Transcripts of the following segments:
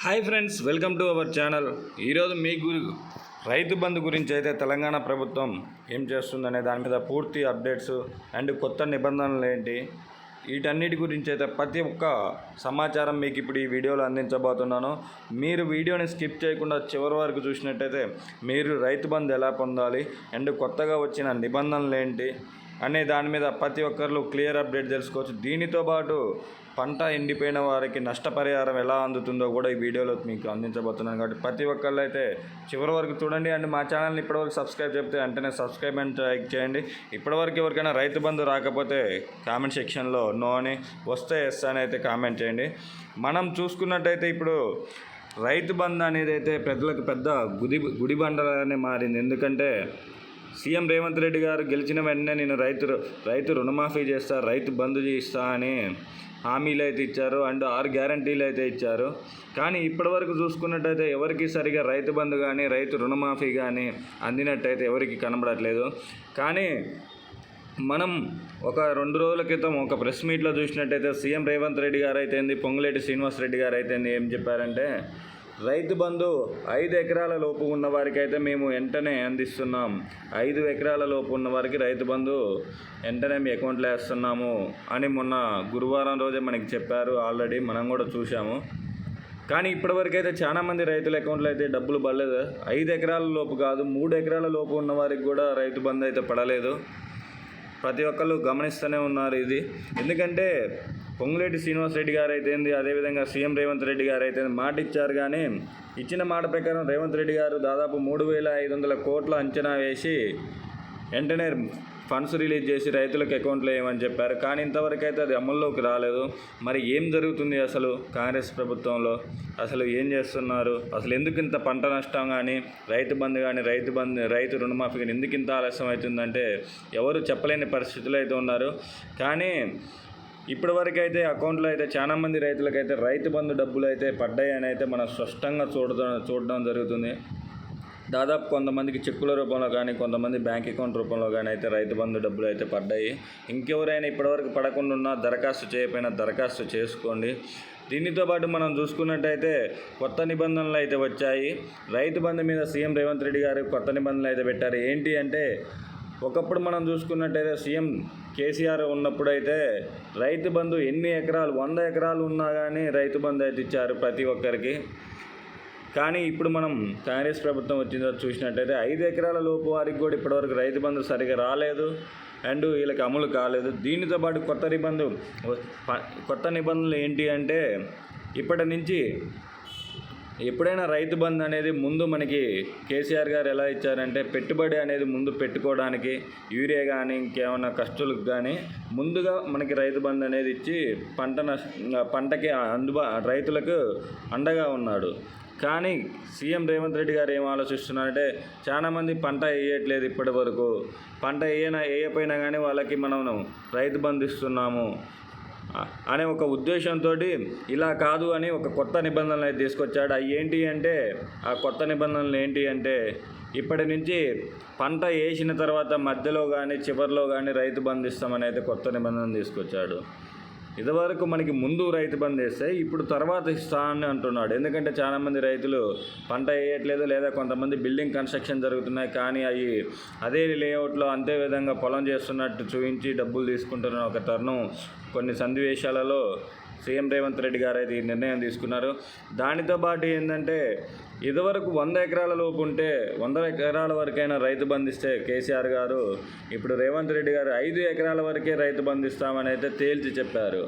Hi friends welcome to our channel. ఈరోజు మీకు రైతు బంధు గురించి అయితే తెలంగాణ ప్రభుత్వం ఏం చేస్తుందనే దాని మీద పూర్తి అప్డేట్స్ అండ్ కొత్త నిబంధనలు ఏంటి? వీటన్నిటి గురించి అయితే ప్రతి ఒక్క సమాచారం మీకు ఇప్పుడు ఈ వీడియోలో అందించబోతున్నాను. మీరు వీడియోని స్కిప్ చేయకుండా చివరి వరకు చూసినట్టయితే మీరు రైతు బంధు ఎలా పొందాలి అండ్ కొత్తగా వచ్చిన నిబంధనలు ఏంటి? అనే దాని మీద ప్రతి ఒక్కరు క్లియర్ అప్డేట్ తెలుసుకోవచ్చు. దీనితో పాటు పంట ఎండిపోయిన వారికి నష్టపరిహారం ఎలా అందుతుందో కూడా ఈ వీడియోలో మీకు అందించబోతున్నాను. కాబట్టి ప్రతి ఒక్కళ్ళు అయితే చివరి వరకు చూడండి. అండ్ మా ఛానల్ని ఇప్పటివరకు సబ్స్క్రైబ్ చెప్తే వెంటనే సబ్స్క్రైబ్ అండ్ లైక్ చేయండి. ఇప్పటివరకు ఎవరికైనా రైతు బంధు రాకపోతే కామెంట్ సెక్షన్లో నో అని వస్తే ఎస్ అని అయితే కామెంట్ చేయండి. మనం చూసుకున్నట్టయితే ఇప్పుడు రైతు బంధు అనేది అయితే ప్రజలకు పెద్ద గుడి గుడి బండలనే మారింది. ఎందుకంటే సీఎం రేవంత్ రెడ్డి గారు గెలిచిన వెంటనే నేను రైతు రైతు రుణమాఫీ చేస్తా రైతు బంధు చేస్తా అని హామీలు అయితే ఇచ్చారు అండ్ ఆరు గ్యారంటీలు అయితే ఇచ్చారు. కానీ ఇప్పటివరకు చూసుకున్నట్టయితే ఎవరికి సరిగా రైతు బంధు కానీ రైతు రుణమాఫీ కానీ అందినట్టయితే ఎవరికి కనబడట్లేదు. కానీ మనం ఒక రెండు రోజుల క్రితం ఒక ప్రెస్ మీట్లో చూసినట్టయితే సీఎం రేవంత్ రెడ్డి గారు అయితే పొంగులేటి శ్రీనివాస్ రెడ్డి గారు అయితే ఏం చెప్పారంటే రైతు బంధు ఐదు ఎకరాల లోపు ఉన్న వారికి అయితే మేము వెంటనే అందిస్తున్నాం. ఐదు ఎకరాల లోపు ఉన్న వారికి రైతు బంధు వెంటనే మీ అకౌంట్లో వేస్తున్నాము అని మొన్న గురువారం రోజే మనకి చెప్పారు. ఆల్రెడీ మనం కూడా చూసాము కానీ ఇప్పటివరకు అయితే చాలా మంది రైతుల అకౌంట్లో అయితే డబ్బులు పడలేదు. ఐదు ఎకరాల లోపు కాదు మూడు ఎకరాల లోపు ఉన్న వారికి కూడా రైతు బంధు అయితే పడలేదు. ప్రతి ఒక్కళ్ళు గమనిస్తూనే ఉన్నారు ఇది. ఎందుకంటే పొంగులేటి శ్రీనివాస రెడ్డి గారు అయితే అదేవిధంగా సీఎం రేవంత్ రెడ్డి గారు అయితే మాట ఇచ్చారు కానీ ఇచ్చిన మాట ప్రకారం రేవంత్ రెడ్డి గారు దాదాపు మూడు వేల ఐదు వందల కోట్ల అంచనా వేసి వెంటనే ఫండ్స్ రిలీజ్ చేసి రైతులకు అకౌంట్లో వేయమని చెప్పారు. కానీ ఇంతవరకు అయితే అది అమల్లోకి రాలేదు. మరి ఏం జరుగుతుంది అసలు కాంగ్రెస్ ప్రభుత్వంలో? అసలు ఏం చేస్తున్నారు? అసలు ఎందుకు ఇంత పంట నష్టం కానీ రైతు బంధు కానీ రైతు బంధు రైతు రుణమాఫీ కానీ ఎందుకు ఇంత ఆలస్యం అవుతుందంటే ఎవరు చెప్పలేని పరిస్థితులు అయితే ఉన్నారు. కానీ ఇప్పటివరకు అయితే అకౌంట్లో అయితే చాలా మంది రైతులకైతే రైతు బంధు డబ్బులు అయితే పడ్డాయి అని అయితే మనం స్పష్టంగా చూడడం చూడడం జరుగుతుంది. దాదాపు కొంతమందికి చెక్కుల రూపంలో కానీ కొంతమంది బ్యాంక్ అకౌంట్ రూపంలో కానీ అయితే రైతు బంధు డబ్బులు అయితే పడ్డాయి. ఇంకెవరైనా ఇప్పటివరకు పడకుండా ఉన్నా దరఖాస్తు చేయకపోయినా దరఖాస్తు చేసుకోండి. దీనితో పాటు మనం చూసుకున్నట్టయితే కొత్త నిబంధనలు అయితే వచ్చాయి. రైతు బంధు మీద సీఎం రేవంత్ రెడ్డి గారు కొత్త నిబంధనలు అయితే పెట్టారు. ఏంటి అంటే ఒకప్పుడు మనం చూసుకున్నట్టయితే సీఎం కేసీఆర్ ఉన్నప్పుడైతే రైతు బంధు ఎన్ని ఎకరాలు వంద ఎకరాలు ఉన్నా కానీ రైతు బంధు అయితే ఇచ్చారు ప్రతి ఒక్కరికి. కానీ ఇప్పుడు మనం కాంగ్రెస్ ప్రభుత్వం వచ్చిందో చూసినట్టయితే ఐదు ఎకరాల లోపు వారికి కూడా ఇప్పటివరకు రైతు బంధు సరిగా రాలేదు. అండ్ వీళ్ళకి అమలు కాలేదు. దీనితో పాటు కొత్త నిబంధన కొత్త నిబంధనలు ఏంటి అంటే ఇప్పటి నుంచి ఎప్పుడైనా రైతు బంధు అనేది ముందు మనకి కేసీఆర్ గారు ఎలా ఇచ్చారంటే పెట్టుబడి అనేది ముందు పెట్టుకోవడానికి యూరియా కానీ ఇంకేమైనా ఖర్చులకు కానీ ముందుగా మనకి రైతు బంధు అనేది ఇచ్చి పంట పంటకి అందుబా రైతులకు అండగా ఉన్నాడు. కానీ సీఎం రేవంత్ రెడ్డి గారు ఏం ఆలోచిస్తున్నారంటే చాలామంది పంట వేయట్లేదు ఇప్పటి వరకు. పంట వేయన వేయపోయినా కానీ వాళ్ళకి మనం రైతు బంధిస్తున్నాము అనే ఒక ఉద్దేశంతో ఇలా కాదు అని ఒక కొత్త నిబంధనలు అయితే తీసుకొచ్చాడు. అవి ఏంటి అంటే ఆ కొత్త నిబంధనలు ఏంటి అంటే ఇప్పటి నుంచి పంట వేసిన తర్వాత మధ్యలో కానీ చివరిలో కానీ రైతు బంధు ఇస్తామని అయితే కొత్త నిబంధన తీసుకొచ్చాడు. ఇదివరకు మనకి ముందు రైతు బంద్ వేస్తే ఇప్పుడు తర్వాత ఇస్తా అని అంటున్నాడు. ఎందుకంటే చాలామంది రైతులు పంట వేయట్లేదు లేదా కొంతమంది బిల్డింగ్ కన్స్ట్రక్షన్ జరుగుతున్నాయి కానీ అవి అదే లేఅవుట్లో అంతే విధంగా పొలం చేస్తున్నట్టు చూపించి డబ్బులు తీసుకుంటున్న ఒక తరుణం కొన్ని సన్నివేశాలలో సీఎం రేవంత్ రెడ్డి గారు అయితే ఈ నిర్ణయం తీసుకున్నారు. దానితో పాటు ఏంటంటే ఇదివరకు వంద ఎకరాల లోపు ఉంటే వంద ఎకరాల వరకైనా రైతు బంధిస్తే కేసీఆర్ గారు ఇప్పుడు రేవంత్ రెడ్డి గారు ఐదు ఎకరాల వరకే రైతు బంధిస్తామని అయితే తేల్చి చెప్పారు.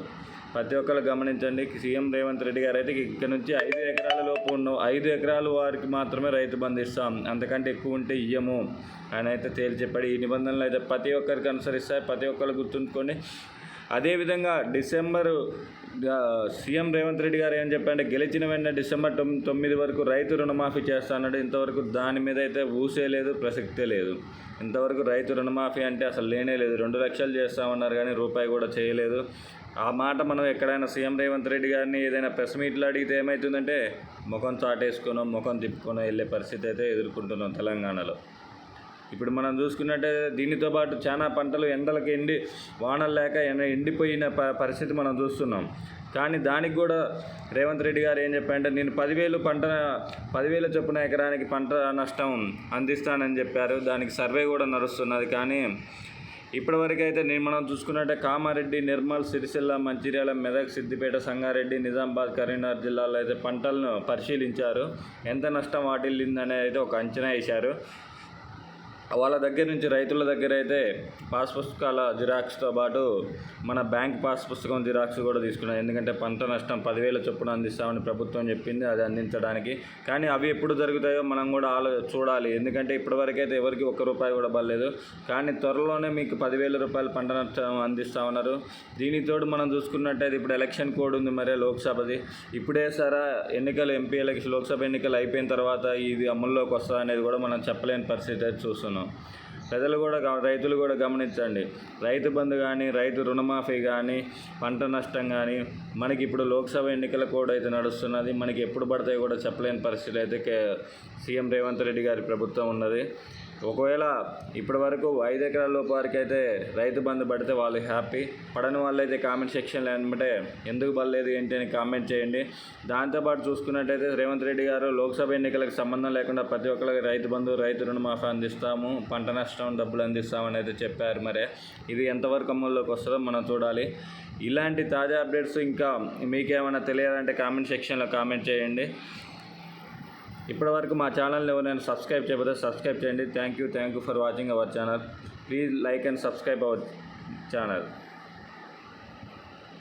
ప్రతి ఒక్కరు గమనించండి సీఎం రేవంత్ రెడ్డి గారు అయితే ఇక్కడ నుంచి ఐదు ఎకరాల లోపు ఉన్న ఐదు ఎకరాలు వారికి మాత్రమే రైతు బంధిస్తాం అంతకంటే ఎక్కువ ఉంటే ఇయ్యము అని అయితే తేల్చి చెప్పాడు. ఈ నిబంధనలు అయితే ప్రతి ఒక్కరికి అనుసరిస్తాయి. ప్రతి ఒక్కరు గుర్తుంచుకోండి అదేవిధంగా డిసెంబరు సీఎం రేవంత్ రెడ్డి గారు ఏం చెప్పారంటే గెలిచిన వెంటనే డిసెంబర్ తొమ్మిది వరకు రైతు రుణమాఫీ చేస్తానన్నాడు ఇంతవరకు దాని మీద అయితే ఊసే లేదు ప్రసక్తే లేదు. ఇంతవరకు రైతు రుణమాఫీ అంటే అసలు లేనే లేదు. రెండు లక్షలు చేస్తామన్నారు కానీ రూపాయి కూడా చేయలేదు. ఆ మాట మనం ఎక్కడైనా సీఎం రేవంత్ రెడ్డి గారిని ఏదైనా ప్రెస్ మీట్లు అడిగితే ఏమవుతుందంటే ముఖం చాటేసుకునో ముఖం తిప్పుకునో వెళ్ళే పరిస్థితి అయితే ఎదుర్కొంటున్నాం తెలంగాణలో. ఇప్పుడు మనం చూసుకున్నట్టే దీనితో పాటు చాలా పంటలు ఎండలకు ఎండి వానలు లేక ఎండ ఎండిపోయిన ప పరిస్థితి మనం చూస్తున్నాం. కానీ దానికి కూడా రేవంత్ రెడ్డి గారు ఏం చెప్పారంటే నేను పదివేలు పంట పదివేల చొప్పున ఎకరానికి పంట నష్టం అందిస్తానని చెప్పారు. దానికి సర్వే కూడా నడుస్తున్నది. కానీ ఇప్పటివరకు అయితే నేను మనం చూసుకున్నట్టే కామారెడ్డి నిర్మల్ సిరిసిల్ల మంచిర్యాల మెదక్ సిద్దిపేట సంగారెడ్డి నిజామాబాద్ కరీంనగర్ జిల్లాలో అయితే పంటలను పరిశీలించారు. ఎంత నష్టం వాటిల్లిందనే అయితే ఒక అంచనా వేశారు. వాళ్ళ దగ్గర నుంచి రైతుల దగ్గర అయితే పాస్ పుస్తకాల జిరాక్స్తో పాటు మన బ్యాంక్ పాస్ పుస్తకం జిరాక్స్ కూడా తీసుకున్నాం ఎందుకంటే పంట నష్టం పదివేల చొప్పున అందిస్తామని ప్రభుత్వం చెప్పింది అది అందించడానికి. కానీ అవి ఎప్పుడు జరుగుతాయో మనం కూడా ఆలో చూడాలి. ఎందుకంటే ఇప్పటివరకు అయితే ఎవరికి ఒక్క రూపాయి కూడా పడలేదు. కానీ త్వరలోనే మీకు పదివేల రూపాయలు పంట నష్టం అందిస్తామన్నారు. దీనితోడు మనం చూసుకున్నట్టయితే ఇప్పుడు ఎలక్షన్ కోడ్ ఉంది మరే లోక్సభది. ఇప్పుడే సరే ఎన్నికలు ఎంపీ ఎలక్షన్ లోక్సభ ఎన్నికలు అయిపోయిన తర్వాత ఇది అమల్లోకి వస్తుంది అనేది కూడా మనం చెప్పలేని పరిస్థితి అయితే చూస్తున్నాం. ప్రజలు కూడా రైతులు కూడా గమనించండి. రైతు బంధు కానీ రైతు రుణమాఫీ కానీ పంట నష్టం కానీ మనకి ఇప్పుడు లోక్సభ ఎన్నికల కూడా అయితే నడుస్తున్నది. మనకి ఎప్పుడు పడతాయో కూడా చెప్పలేని పరిస్థితి అయితే కే- సీఎం రేవంత్ రెడ్డి గారి ప్రభుత్వం ఉన్నది. ఒకవేళ ఇప్పటి వరకు ఐదు ఎకరాల లోపు వారికి అయితే రైతు బంధు పడితే వాళ్ళు హ్యాపీ. పడని వాళ్ళు అయితే కామెంట్ సెక్షన్లో అనమాట ఎందుకు పడలేదు ఏంటి అని కామెంట్ చేయండి. దాంతోపాటు చూసుకున్నట్టయితే రేవంత్ రెడ్డి గారు లోక్సభ ఎన్నికలకు సంబంధం లేకుండా ప్రతి ఒక్కరికి రైతు బంధు రైతు రుణమాఫీ అందిస్తాము. పంట నష్టం డబ్బులు అందిస్తామని అయితే చెప్పారు మరి. ఇది ఎంతవరకు అమల్లోకి వస్తుందో మనం చూడాలి. ఇలాంటి తాజా అప్డేట్స్ ఇంకా మీకేమైనా తెలియాలంటే కామెంట్ సెక్షన్లో కామెంట్ చేయండి. ఇప్పటివరకు మా ఛానల్ని ఎవరైనా సబ్స్క్రైబ్ చేయకపోతే సబ్స్క్రైబ్ చేయండి. Thank you thank you for watching our channel please like and subscribe our channel